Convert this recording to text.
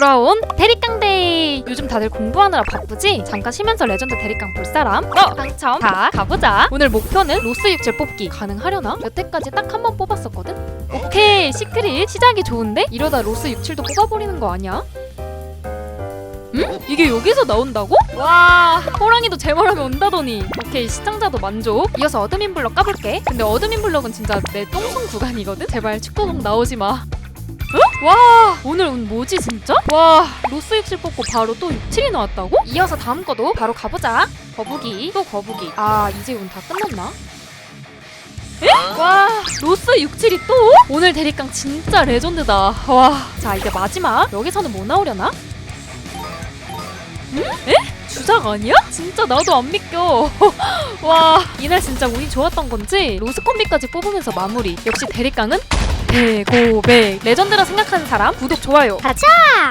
돌아온 대립강데이 요즘 다들 공부하느라 바쁘지? 잠깐 쉬면서 레전드 대립강 볼 사람? 어! 당첨! 자 가보자 오늘 목표는 로스 67 뽑기 가능하려나? 여태까지 딱 한 번 뽑았었거든? 오케이 시크릿 시작이 좋은데? 이러다 로스 67도 뽑아버리는 거 아니야? 응? 이게 여기서 나온다고? 와 호랑이도 제 말하면 온다더니 오케이 시청자도 만족 이어서 어드민 블럭 까볼게 근데 어드민 블럭은 진짜 내 똥손 구간이거든? 제발 축구공 나오지 마 응? 와 오늘 운 뭐지 진짜? 와 로스 67 뽑고 바로 또 67이 나왔다고? 이어서 다음 거도 바로 가보자 거북이 또 거북이 아 이제 운 다 끝났나? 에? 와 로스 67이 또? 오늘 대립강 진짜 레전드다 와자 이제 마지막 여기서는 뭐 나오려나? 응? 에? 주작 아니야? 진짜 나도 안 믿겨 와 이날 진짜 운이 좋았던 건지 로스 콤비까지 뽑으면서 마무리 역시 대립강은 대고백 레전드라 생각하는 사람 구독 좋아요 가자!